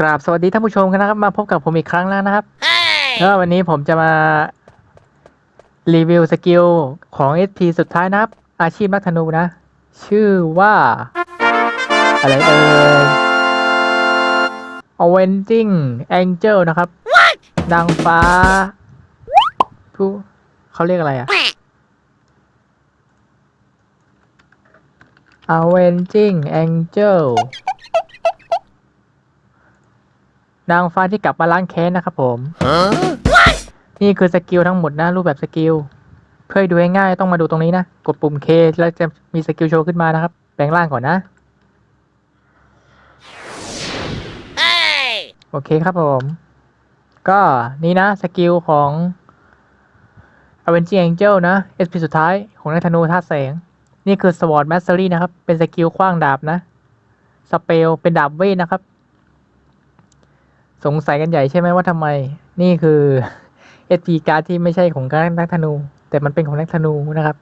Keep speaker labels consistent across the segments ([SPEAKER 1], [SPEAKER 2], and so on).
[SPEAKER 1] กราบสวัสดีท่านผู้ชมกันนะครับ มาพบกับผมอีกครั้งแล้วนะครับแล้ววันนี้ผมจะมารีวิวสกิลของ SP สุดท้ายนะครับ อาชีพนักธนูนะ ชื่อว่า อะไรเอ่ย Avenging Angel นะครับ นางฟ้า ผู้เขาเรียกอะไรอะ Avenging Angel นางฟ้าที่กลับมาล้างแค้นนะครับผม นี่คือสกิลทั้งหมดนะรูปแบบสกิล เพื่อให้ดูง่ายๆต้องมาดูตรงนี้นะ กดปุ่ม K แล้วจะมีสกิลโชว์ขึ้นมานะครับ แปลงร่างก่อนนะ โอเคครับผม ก็นี่นะสกิลของ Avenging Angel นะ SP สุดท้ายของนักธนูธาตุแสง นี่คือ Sword Mastery นะครับ เป็นสกิลขว้างดาบนะ สเปลเป็นดาบเวทนะครับ สงสัยกันใหญ่ใช่ไหมว่าทำไม นี่คือ SP การ์ดที่ไม่ใช่ของนักธนู แต่มันเป็นของนักธนูนะครับ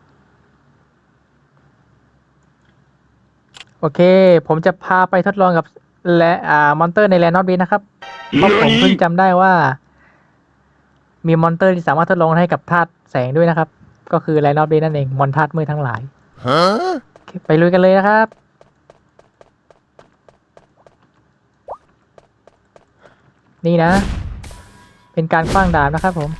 [SPEAKER 1] โอเค ผมจะพาไปทดลองกับและอ่ามอนเตอร์ในแลนด์นอตบีนะครับเพราะผมเพิ่งจำได้ว่า มีมอนเตอร์ที่สามารถทดลองให้กับธาตุแสงด้วยนะครับ ก็คือแลนด์นอตบีนั่นเอง มอนธาตุมืดทั้งหลาย
[SPEAKER 2] Huh?
[SPEAKER 1] โอเคไปลุยกันเลยนะครับ นี่นะ เป็นการคว้างดาบนะครับผม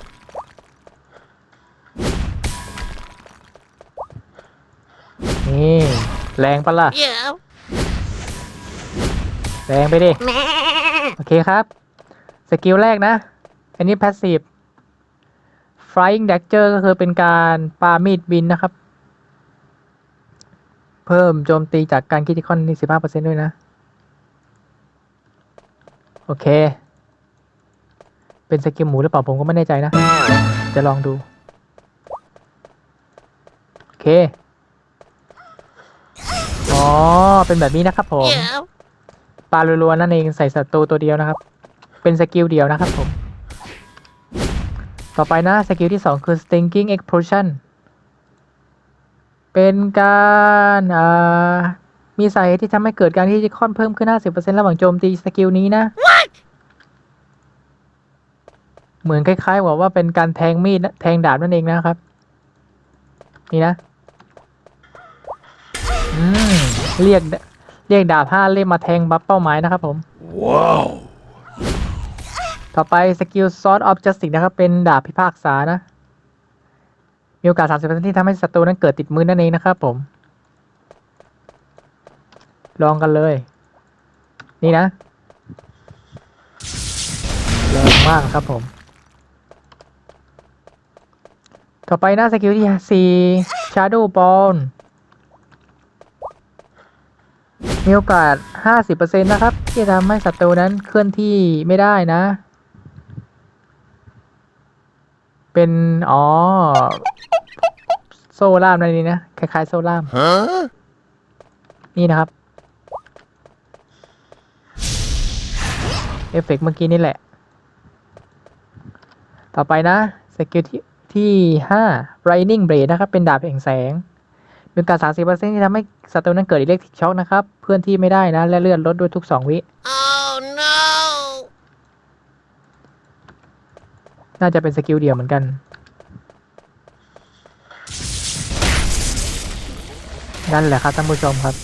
[SPEAKER 1] นี่แรงปะล่ะ
[SPEAKER 2] Yeah.
[SPEAKER 1] แรงไปดิโอเคครับ สกิลแรกนะ อันนี้ passive flying dagger ก็คือเป็นการปามีดบินนะครับ เพิ่มโจมตีจากการคิติคอนนี่สิบห้าเปอร์เซ็นด้วยนะ โอเค เป็นสกิลหมูหรือเปล่าผมก็ไม่แน่ใจนะ จะลองดู โอเค อ๋อ เป็นแบบนี้นะครับผมปลาลัวๆนั่นเองใส่ศัตรูตัวเดียวนะครับ เป็นสกิลเดียวนะครับผม ต่อไปนะสกิลที่สองคือ stinking explosion เป็นการมีสาเหตุที่ทำให้เกิดการที่จะค่อนเพิ่มขึ้น 50%ระหว่างโจมตีสกิลนี้นะ เหมือนคล้ายๆว่าว่าเป็นการแทงมีดแทงดาบนั่นเองนะครับ นี่นะอืมเรียกเรียกดาบห้าเล่มมาแทงบัฟเป้าหมายนะครับผม
[SPEAKER 2] Wow.
[SPEAKER 1] ต่อไปสกิล Sword of Justice นะครับ เป็นดาบพิพากษานะ มีโอกาส 30%ที่ทำให้ศัตรูนั้นเกิดติดมือนั่นเองนะครับผม ลองกันเลย นี่นะแรงมากครับผม ต่อไปนะสกิลที่4 Shadow Ball มีโอกาส 50%นะครับ ที่จะทำให้ศัตรูนั้นเคลื่อนที่ไม่ได้นะ เป็น อ๋อ โซล่ามอะไรนี่นะ คล้าย ๆ โซล่าม
[SPEAKER 2] Huh?
[SPEAKER 1] นี่นะครับ เอฟเฟกต์เมื่อกี้นี่แหละ ต่อไปนะ สกิลที่ ที่ห้า Lightning Blade นะครับ เป็นดาบแห่งแสงมีโอกาส30%ที่ทำให้ศัตรูนั้นเกิดอิเล็กทริกช็อคนะครับ เพื่อนที่ไม่ได้นะ และเลือดลดด้วยทุก 2 วิ
[SPEAKER 2] Oh no.
[SPEAKER 1] น่าจะเป็นสกิลเดียวเหมือนกัน นั่นแหละครับท่านผู้ชมครับ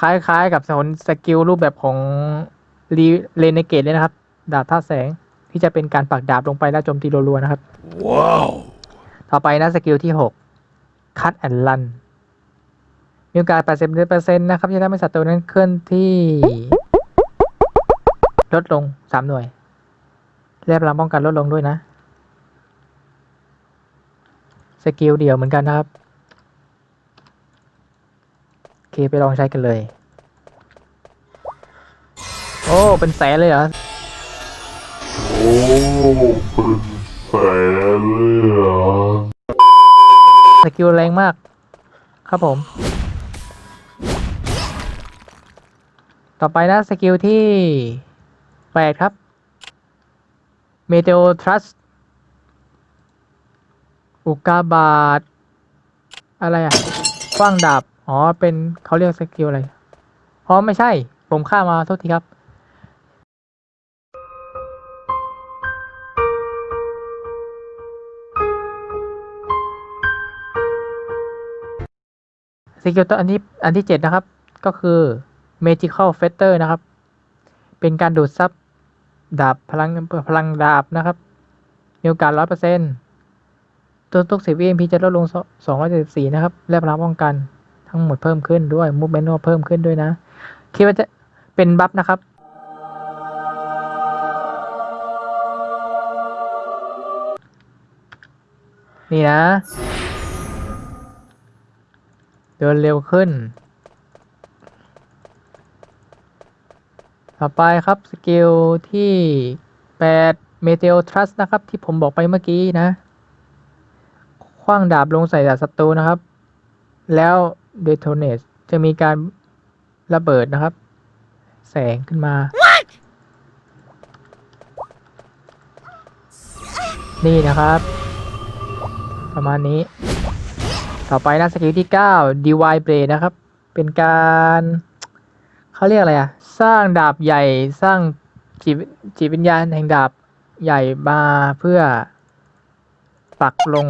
[SPEAKER 1] คล้ายๆกับสนสกิลรูปแบบของรีเลนเกตเลยนะครับ ดาบท่าตุแสง ที่จะเป็นการปักดาบลงไปแล้วโจมตีรัวๆนะครับ
[SPEAKER 2] Wow.
[SPEAKER 1] ต่อไปนะสกิลที่6คัดแอนลันมีโอกาส 80%นะครับที่ทำให้ศัตรูนั้นเคลื่อนที่ ลดลง3หน่วยและพลังป้องกันลดลงด้วยนะ สกิลเดียวเหมือนกันนะครับโอเคไปลองใช้กันเลย โอ้ เป็นแสนเลยเหรอ
[SPEAKER 3] โอ้ เป็นแสนเลยเหรอ
[SPEAKER 1] สกิลแรงมาก ครับผม ต่อไปนะสกิลที่แปดครับ เมเทโอทรัสอุกาบาตอะไรอะคว้างดาบ อ๋อ เป็นเขาเรียกสกิลอะไร อ๋อ ไม่ใช่ ผมข้ามมาโทษทีครับ สกิลตัวอันที่อันที่เจ็ดนะครับ ก็คือ Magical Fetter นะครับ เป็นการดูดซับดาบพลังพลังดาบนะครับมีโอกาสร้อยเปอร์เซ็นต์ตัวตุกสิบ EMP จะลดลงสองร้อยเจ็ดสิบสี่นะครับ และพลังป้องกันทั้งหมดเพิ่มขึ้นด้วย Movement ก็เพิ่มขึ้นด้วยนะ คิดว่าจะเป็นบัฟนะครับนี่นะ เดินเร็วขึ้น ต่อไปครับสกิลที่ 8 Meteor Trust นะครับ ที่ผมบอกไปเมื่อกี้นะ คว้างดาบลงใส่ดาบศัตรูนะครับ แล้ว Detonate จะมีการระเบิดนะครับ แสงขึ้นมานี่นะครับ ประมาณนี้ ต่อไปนะสกิลที่ 9 Divine Blade นะครับ เป็นการเขาเรียกอะไรอะสร้างดาบใหญ่สร้างจิตจิตวิญญาณแห่งดาบใหญ่มาเพื่อ ปักลง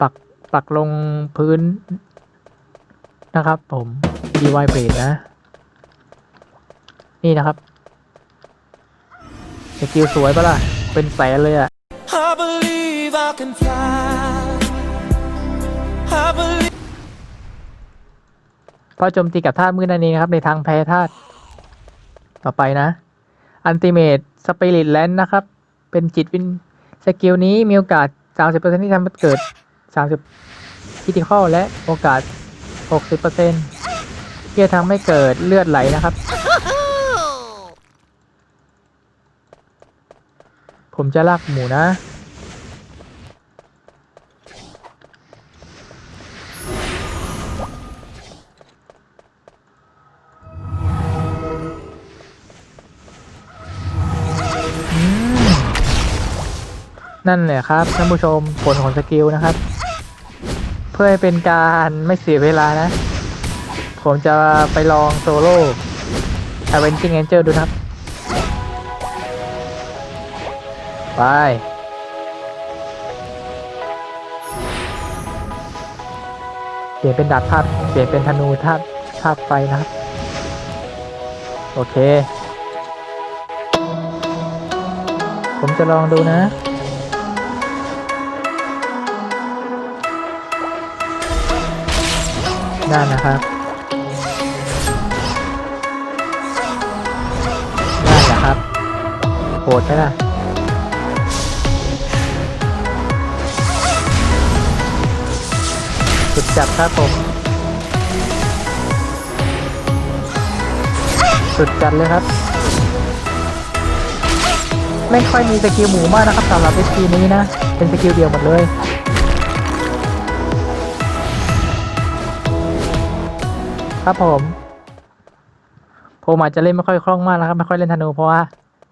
[SPEAKER 1] ปักปักลงพื้นนะครับผม Divine Blade นะ นี่นะครับสกิลสวยปะล่ะ เป็นแสนเลยอะ
[SPEAKER 4] I believe I can fly.
[SPEAKER 1] พราะโจมตีกับธาตุมืดนั่นเองนะครับ ในทางแพ้ธาตุต่อไปนะอันติเมตสปิริตแลนด์นะครับ เป็นจิตวินสกิลนี้มีโอกาส 30%ที่ทำให้เกิด 30คิติคอลและโอกาส 60%ที่จะทำให้เกิดเลือดไหลนะครับ ผมจะลากหมูนะ นั่นแหละครับท่านผู้ชมผลของสกิลนะครับ เพื่อให้เป็นการไม่เสียเวลานะ ผมจะไปลองโซโล่ Avenging Angel ดูนะครับ ไป เปลี่ยนเป็นดาบธาตุเปลี่ยนเป็นธนูธาตุธาตุไฟนะครับ โอเค ผมจะลองดูนะ ได้นะครับได้นะครับโหดไหมล่ะสุดจับครับผมสุดจัดเลยครับ ไม่ค่อยมีสกิลหมูมากนะครับสำหรับ SP นี้นะ เป็นสกิลเดียวหมดเลย ครับผมผมอาจจะเล่นไม่ค่อยคล่องมากนะครับไม่ค่อยเล่นธนูเพราะว่า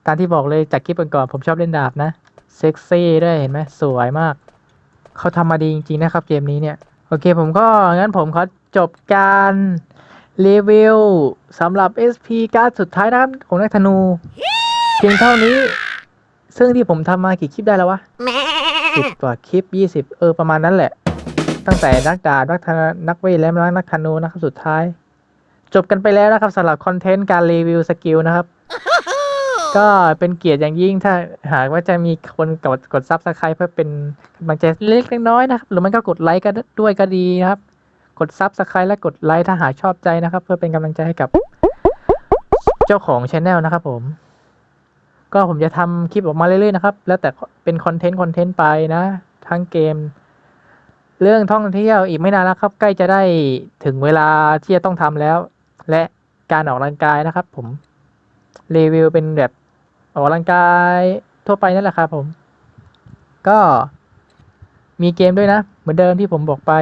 [SPEAKER 1] ตามที่บอกเลยจากคลิปก่อนๆผมชอบเล่นดาบนะเซ็กซี่ด้วยเห็นไหมสวยมาก เขาทำมาดีจริงๆนะครับเกมนี้เนี่ยโอเคผมก็งั้นผมขอจบการรีวิวสำหรับ SP การ์ดสุดท้ายนะครับของนักธนู เพียงเท่านี้ ซึ่งที่ผมทำมากี่คลิปได้แล้ววะสิบกว่าคลิปยี่สิบเออประมาณนั้นแหละ ตั้งแต่นักดาบนักธนนักเวทและนักธนูนะครับสุดท้าย จบกันไปแล้วนะครับสำหรับคอนเทนต์การรีวิวสกิลนะครับ ก็เป็นเกียรติอย่างยิ่งถ้าหากว่าจะมีคนกดกดซับสไครป์เพื่อเป็นกำลังใจเล็กๆน้อยๆนะครับ หรือมันก็กดไลค์ก็ด้วยก็ดีนะครับ กดซับสไครป์และกดไลค์ถ้าหากชอบใจนะครับ เพื่อเป็นกำลังใจให้กับ เจ้าของช anel นะครับผม ก็ผมจะทำคลิปออกมาเรื่อยๆนะครับ แล้วแต่เป็นคอนเทนต์คอนเทนต์ไปนะ ทั้งเกมเรื่องท่องเที่ยวอีกไม่นานแล้วครับ ใกล้จะได้ถึงเวลาที่จะต้องทำแล้ว และการออกกำลังกายนะครับ ผมรีวิวเป็นแบบออกกำลังกายทั่วไปนั่นแหละครับผม ก็มีเกมด้วยนะ เหมือนเดิมที่ผมบอกไป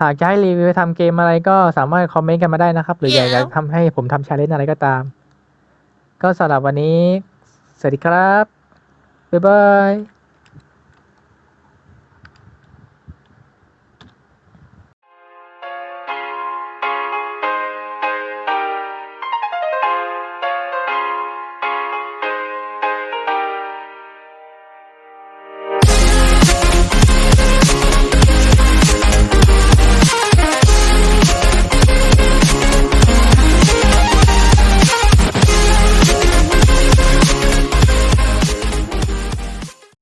[SPEAKER 1] หากจะให้รีวิวทำเกมอะไรก็สามารถคอมเมนต์กันมาได้นะครับ หรืออยากจะทำให้ผมทำชาเลนจ์อะไรก็ตาม ก็สำหรับวันนี้ สวัสดีครับ บ๊ายบาย